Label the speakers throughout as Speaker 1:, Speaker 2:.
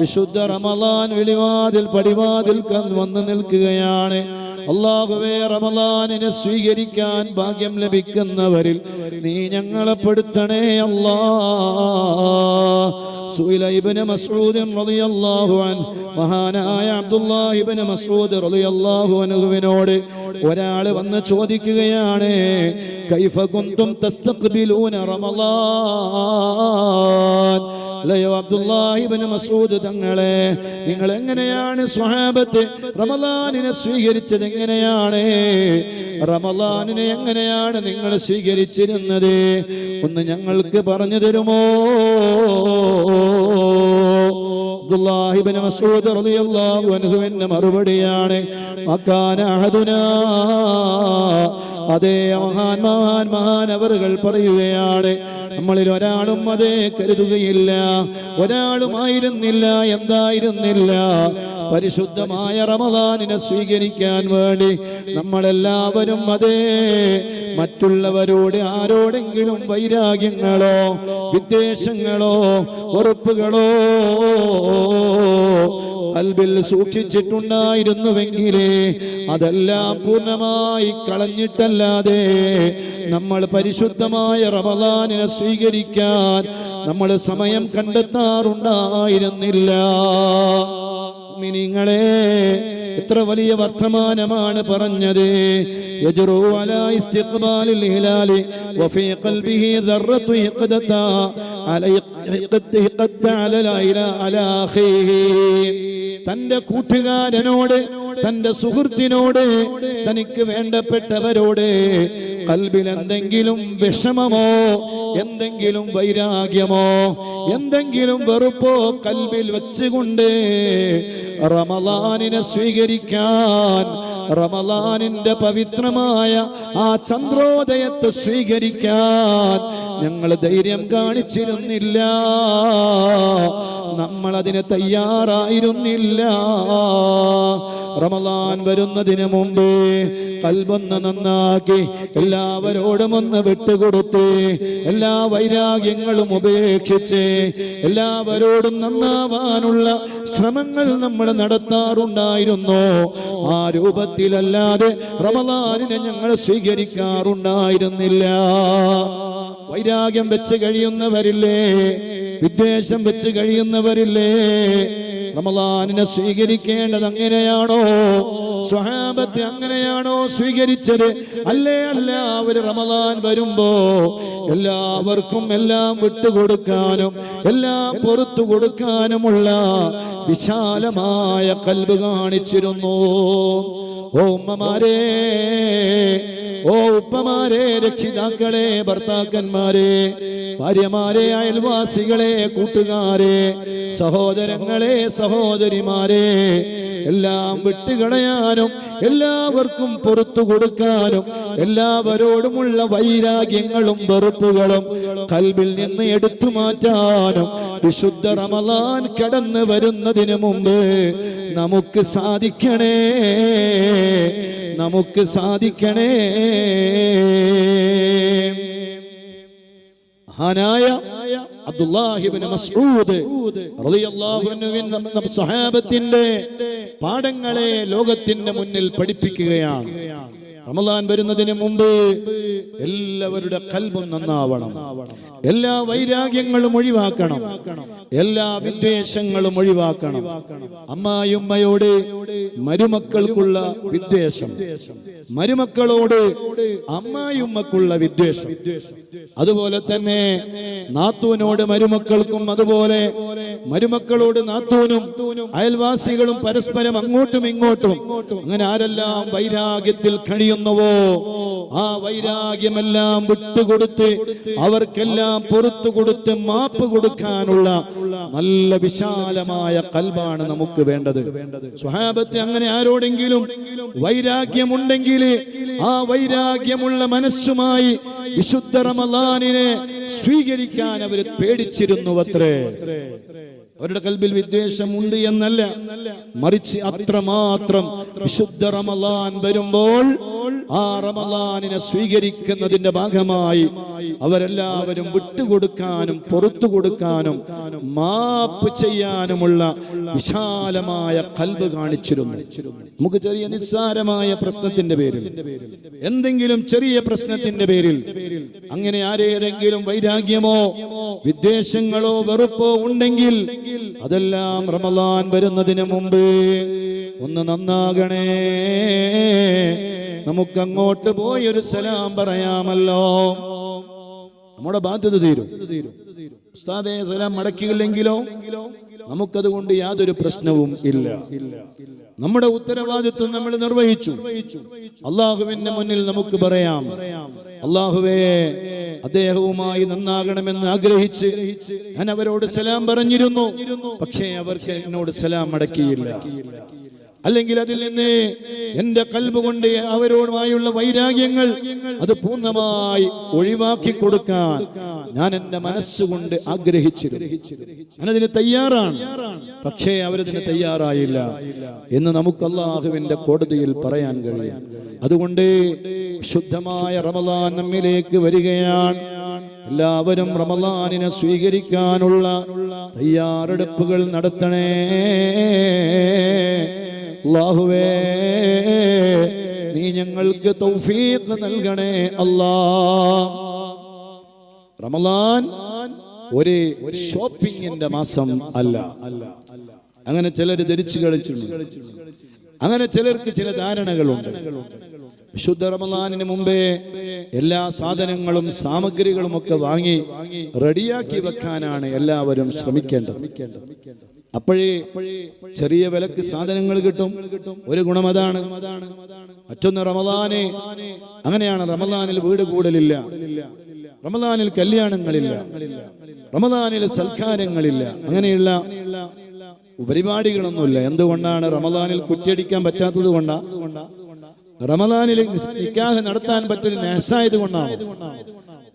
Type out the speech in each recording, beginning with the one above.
Speaker 1: വിശുദ്ധ റമലാൻ വിളിവാതിൽ പടിവാതിൽ വന്ന് നിൽക്കുകയാണ്. അള്ളാഹുവേ റമലാനിനെ സ്വീകരിക്കാൻ ഭാഗ്യം ലഭിക്കുന്നവരിൽ നീ ഞങ്ങളെ പെടുത്തണേ അല്ലാ. മഹാനായ അബ്ദുല്ലാഹ് ഇബ്നു മസ്ഊദ് റളിയല്ലാഹു അൻഹുവിനോട് ഒരാൾ വന്ന് ചോദിക്കുകയാണ് കൈഫ കുന്തും തസ്തഖ്ബിലൂന റമളാൻ അല്ലയോ അബ്ദുല്ലാഹിബിന് മസൂദ് തങ്ങളെ നിങ്ങൾ എങ്ങനെയാണ് സ്വഹാബത്ത് റമലാനിനെ സ്വീകരിച്ചത് എങ്ങനെയാണ്? റമലാനിനെ എങ്ങനെയാണ് നിങ്ങൾ സ്വീകരിച്ചിരുന്നത്? ഒന്ന് ഞങ്ങൾക്ക് പറഞ്ഞു തരുമോ? അബ്ദുല്ലാഹിബിന് മസൂദ് റളിയല്ലാഹു അൻഹു എന്ന മറുപടിയാണ് മക്കാന അഹദുനാ അതേ അവറുകൾ പറയുകയാണ് നമ്മളിൽ ഒരാളും അതേ കരുതുകയില്ല ഒരാളുമായിരുന്നില്ല എന്തായിരുന്നില്ല. പരിശുദ്ധമായ റമദാനിനെ സ്വീകരിക്കാൻ വേണ്ടി നമ്മളെല്ലാവരും അതേ. മറ്റുള്ളവരോട് ആരോടെങ്കിലും വൈരാഗ്യങ്ങളോ വിദ്വേഷങ്ങളോ ഉറപ്പുകളോ കൽബിൽ സൂക്ഷിച്ചിട്ടുണ്ടായിരുന്നുവെങ്കിലേ അതെല്ലാം പൂർണമായി കളഞ്ഞിട്ടല്ലാതെ നമ്മൾ പരിശുദ്ധമായ റമദാനിനെ സ്വീകരിക്കാൻ നമ്മൾ സമയം കണ്ടെത്താറുണ്ടായിരുന്നില്ല. മിനിങ്ങളെ എത്ര വലിയ വർത്തമാനമാണ് പറഞ്ഞത്. യജ്റു അലാ ഇസ്തിഖ്ബാലിൽ ഹിലാലി വഫീ ഖൽബിഹി ദർറത്തു ഇഖ്ദത തന്റെ കൂട്ടുകാരനോട് തന്റെ സുഹൃത്തിനോട് തനിക്ക് വേണ്ടപ്പെട്ടവരോട് കൽബിൽ എന്തെങ്കിലും വിഷമമോ എന്തെങ്കിലും വൈരാഗ്യമോ എന്തെങ്കിലും വെറുപ്പോ കൽബിൽ വെച്ചുകൊണ്ട് റമലാനിനെ സ്വീകരിക്കാൻ റമലാനിന്റെ പവിത്രമായ ആ ചന്ദ്രോദയത്തെ സ്വീകരിക്കാൻ ഞങ്ങൾ ധൈര്യം കാണിച്ചിരുന്നില്ല. നമ്മൾ അതിന് തയ്യാറായിരുന്നില്ല. റമദാൻ വരുന്നതിന് മുമ്പ് കൽബൊന്ന് നന്നാക്കി എല്ലാവരോടും ഒന്ന് വിട്ടുകൊടുത്ത് എല്ലാ വൈരാഗ്യങ്ങളും ഉപേക്ഷിച്ച് എല്ലാവരോടും നന്നാവാനുള്ള ശ്രമങ്ങൾ നമ്മൾ നടത്താറുണ്ടായിരുന്നു. ആ രൂപത്തിലല്ലാതെ റമലാനിനെ ഞങ്ങൾ സ്വീകരിക്കാറുണ്ടായിരുന്നില്ല. വൈരാഗ്യം വെച്ച് കഴിയുന്നവരില്ലേ? വിദ്വേഷം വെച്ച് കഴിയുന്നവരില്ലേ? റമലാനിനെ സ്വീകരിക്കേണ്ടത് അങ്ങനെയാണോ? സ്വഹാബത്തെ അങ്ങനെയാണോ സ്വീകരിച്ചത്? അല്ലേ അല്ല? അവർ റമലാൻ വരുമ്പോ എല്ലാവർക്കും എല്ലാം വിട്ടുകൊടുക്കാനും എല്ലാം പുറത്തു കൊടുക്കാനുമുള്ള വിശാലമായ കൽവ് കാണിച്ചിരുന്നു. ഓ ഉമ്മമാരേ ഓ ഉപ്പമാരെ രക്ഷിതാക്കളെ ഭർത്താക്കന്മാരെ ഭാര്യമാരെ അയൽവാസികളെ കൂട്ടുകാരെ സഹോദരങ്ങളെ സഹോദരിമാരെ എല്ലാം വിട്ടുകളയാനും എല്ലാവർക്കും പുറത്തു കൊടുക്കാനും എല്ലാവരോടുമുള്ള വൈരാഗ്യങ്ങളും വെറുപ്പുകളും കൽവിൽ നിന്ന് എടുത്തു മാറ്റാനും വിശുദ്ധ റമലാൻ കടന്നു വരുന്നതിന് മുമ്പ് നമുക്ക് സാധിക്കണേ നമുക്ക് സാധിക്കണേ. മഹാനായ അബ്ദുല്ലാഹിബ്നു മസ്ഊദ് സഹാബത്തിന്റെ പാഠങ്ങളെ ലോകത്തിന്റെ മുന്നിൽ പഠിപ്പിക്കുകയാണ്. റമദാൻ വരുന്നതിന് മുമ്പ് എല്ലാവരുടെ കൽബും നന്നാവണം. എല്ലാ വൈരാഗ്യങ്ങളും ഒഴിവാക്കണം. എല്ലാ വിദ്വേഷങ്ങളും ഒഴിവാക്കണം. അമ്മായുമ്മയോട് മരുമക്കൾക്കുള്ള വിദ്വേഷം. മരുമക്കളോട് അമ്മായുമ്മക്കുള്ള വിദ്വേഷം. അതുപോലെ തന്നെ നാത്തൂനോട് മരുമക്കൾക്കും അതുപോലെ മരുമക്കളോട് നാത്തൂനും അയൽവാസികളും പരസ്പരം അങ്ങോട്ടും ഇങ്ങോട്ടും. അങ്ങനെ ആരെല്ലാം വൈരാഗ്യത്തിൽ കഴിയുന്നുവോ ആ വൈരാഗ്യമെല്ലാം വിട്ടുകൊടുത്ത് അവർക്കെല്ലാം പുറത്തു കൊടുത്ത് മാപ്പ് കൊടുക്കാനുള്ള നല്ല വിശാലമായ കൽബാണ് നമുക്ക് വേണ്ടത്. സ്വഹാബത്തെ അങ്ങനെ ആരോടെങ്കിലും വൈരാഗ്യമുണ്ടെങ്കിൽ ആ വൈരാഗ്യമുള്ള മനസ്സുമായി വിശുദ്ധ റമലാനിനെ സ്വീകരിക്കാൻ അവർ പേടിച്ചിരുന്നു അത്രേ അവരുടെ കൽബിൽ വിദ്വേഷമുണ്ട് എന്നല്ല. മറിച്ച് അത്രമാത്രം വിശുദ്ധ റമലാൻ വരുമ്പോൾ ആ റമലാനിനെ സ്വീകരിക്കുന്നതിന്റെ ഭാഗമായി അവരെല്ലാവരും വിട്ടുകൊടുക്കാനും പുറത്തു കൊടുക്കാനും മാപ്പ് ചെയ്യാനുമുള്ള വിശാലമായ കൽബ് കാണിച്ചിരുന്നു. നമുക്ക് ചെറിയ നിസ്സാരമായ പ്രശ്നത്തിന്റെ പേരിൽ എന്തെങ്കിലും ചെറിയ പ്രശ്നത്തിന്റെ പേരിൽ അങ്ങനെ ആരേതെങ്കിലും വൈരാഗ്യമോ വിദ്വേഷങ്ങളോ വെറുപ്പോ ഉണ്ടെങ്കിൽ അതെല്ലാം റമലാൻ വരുന്നതിന് മുമ്പ് ഒന്ന് നന്നാകണേ. നമുക്ക് അങ്ങോട്ട് പോയി ഒരു സലാം പറയാമല്ലോ. നമ്മുടെ ബാധ്യത തീരും. ഉസ്താദേ സലാം മടക്കിയില്ലെങ്കിലോ? നമുക്കതുകൊണ്ട് യാതൊരു പ്രശ്നവും ഇല്ല. നമ്മുടെ ഉത്തരവാദിത്വം നമ്മൾ നിർവഹിച്ചു. അള്ളാഹുവിന്റെ മുന്നിൽ നമുക്ക് പറയാം. അള്ളാഹുവേ അദ്ദേഹവുമായി നന്നാകണമെന്ന് ആഗ്രഹിച്ച് ഞാൻ അവരോട് സലാം പറഞ്ഞിരുന്നു. പക്ഷേ അവർക്ക് എന്നോട് സലാം മടക്കിയില്ല. അല്ലെങ്കിൽ അതിൽ നിന്ന് എന്റെ കൽബ് കൊണ്ട് അവരോടുമായുള്ള വൈരാഗ്യങ്ങൾ അത് പൂർണമായി ഒഴിവാക്കി കൊടുക്കാൻ ഞാൻ എന്റെ മനസ്സുകൊണ്ട് ആഗ്രഹിച്ചിരുന്നു. ഞാനതിന് തയ്യാറാണ്. പക്ഷേ അവരതിന് തയ്യാറായില്ല എന്ന് നമുക്ക് അള്ളാഹുവിന്റെ കോടതിയിൽ പറയാൻ കഴിയും. അതുകൊണ്ട് ശുദ്ധമായ റമദാൻ നമ്മിലേക്ക് വരികയാണ്. എല്ലാവരും റമദാനിനെ സ്വീകരിക്കാനുള്ള തയ്യാറെടുപ്പുകൾ നടത്തണേ. അല്ലാഹുവേ നീ ഞങ്ങൾക്ക് തൗഫീഖ് നൽകണേ അല്ലാ. റമലാൻ ഒരു ഷോപ്പിംഗിന്റെ മാസം അല്ല. അങ്ങനെ ചിലർ ധരിച്ചു കളിച്ചിട്ടുണ്ട്. അങ്ങനെ ചിലർക്ക് ചില ധാരണകളുണ്ട്. വിശുദ്ധ റമദാനിന് മുമ്പേ എല്ലാ സാധനങ്ങളും സാമഗ്രികളും ഒക്കെ വാങ്ങി റെഡിയാക്കി വെക്കാനാണ് എല്ലാവരും ശ്രമിക്കേണ്ടത്. അപ്പോഴേ ചെറിയ വിലക്ക് സാധനങ്ങൾ കിട്ടും. ഒരു ഗുണം അതാണ്. മറ്റൊന്ന് റമദാനെ. അങ്ങനെയാണ് റമദാനിൽ വീട് കൂടലില്ല. റമദാനിൽ കല്യാണങ്ങളില്ല. റമദാനിൽ സൽക്കാരങ്ങളില്ല. അങ്ങനെയുള്ള പരിപാടികളൊന്നുമില്ല എന്തുകൊണ്ടാണ് റമദാനിൽ കുറ്റിയടിക്കാൻ പറ്റാത്തത് കൊണ്ടാ? റമദാനിൽ നിക്കാഹ് നടത്താൻ പറ്റൊരു നേസായത് കൊണ്ടാണ്?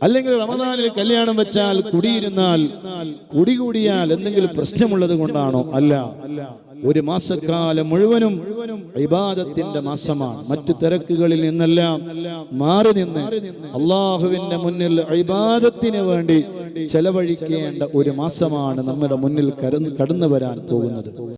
Speaker 1: അല്ലെങ്കിൽ റമദാനിൽ കല്യാണം വെച്ചാൽ കുടിയിരുന്നാൽ കുടി കൂടിയാൽ എന്തെങ്കിലും പ്രശ്നമുള്ളത് കൊണ്ടാണോ? അല്ല. ഒരു മാസക്കാലം മുഴുവനും ഇബാദത്തിന്റെ മാസമാണ്. മറ്റു തിരക്കുകളിൽ നിന്നെല്ലാം മാറി നിന്ന് അള്ളാഹുവിന്റെ മുന്നിൽ ഇബാദത്തിന് വേണ്ടി ചെലവഴിക്കേണ്ട ഒരു മാസമാണ് നമ്മുടെ മുന്നിൽ കടന്നു കടന്നു വരാൻ പോകുന്നത്.